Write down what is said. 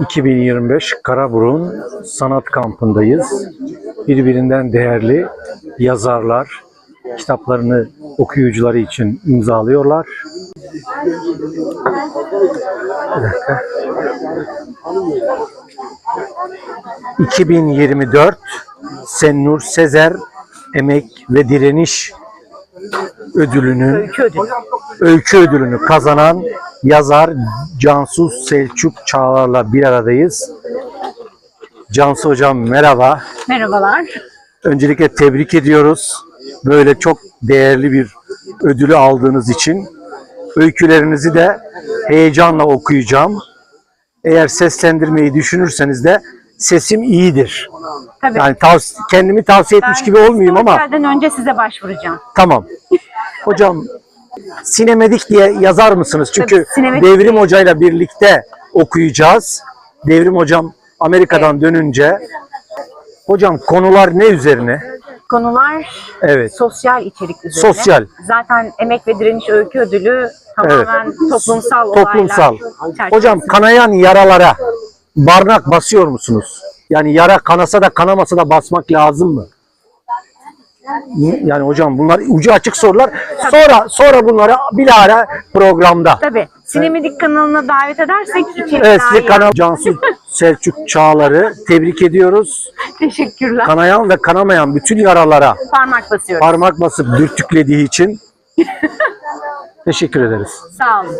2025 Karaburun Sanat Kampı'ndayız. Birbirinden değerli yazarlar kitaplarını okuyucuları için imzalıyorlar. Bir dakika. 2024 Sennur Sezer Emek ve Direniş ödülünün Öykü ödülü. öykü ödülünü kazanan yazar Cansu Selçuk Çağlar'la bir aradayız. Cansu Hocam merhaba. Merhabalar. Öncelikle tebrik ediyoruz. Böyle çok değerli bir ödülü aldığınız için. Öykülerinizi de heyecanla okuyacağım. Eğer seslendirmeyi düşünürseniz de sesim iyidir. Tabii. Yani tavs- kendimi tavsiye etmiş gibi olmayayım ama Sosyalden önce size başvuracağım. Tamam. Hocam sinemedik diye yazar mısınız? Çünkü Tabii, Devrim Hoca'yla birlikte okuyacağız. Devrim Hocam Amerika'dan dönünce. Hocam konular ne üzerine? Konular Evet. sosyal içerik üzerine. Sosyal. Zaten Emek ve Direniş Öykü Ödülü tamamen toplumsal olaylar. Toplumsal. Hocam kanayan yaralara barnak basıyor musunuz? Yani yara kanasa da kanamasa da basmak lazım mı? Yani hocam bunlar ucu açık sorular. Sonra sonra bunları bilahare programda. Tabii. Sinemedik kanalına davet edersek içerik Evet iyi. kanal Cansu Selçuk Çağlar'ı tebrik ediyoruz. Teşekkürler. Kanayan ve kanamayan bütün yaralara Parmak basıyorum. parmak basıp dürtüklediği için teşekkür ederiz. Sağ olun.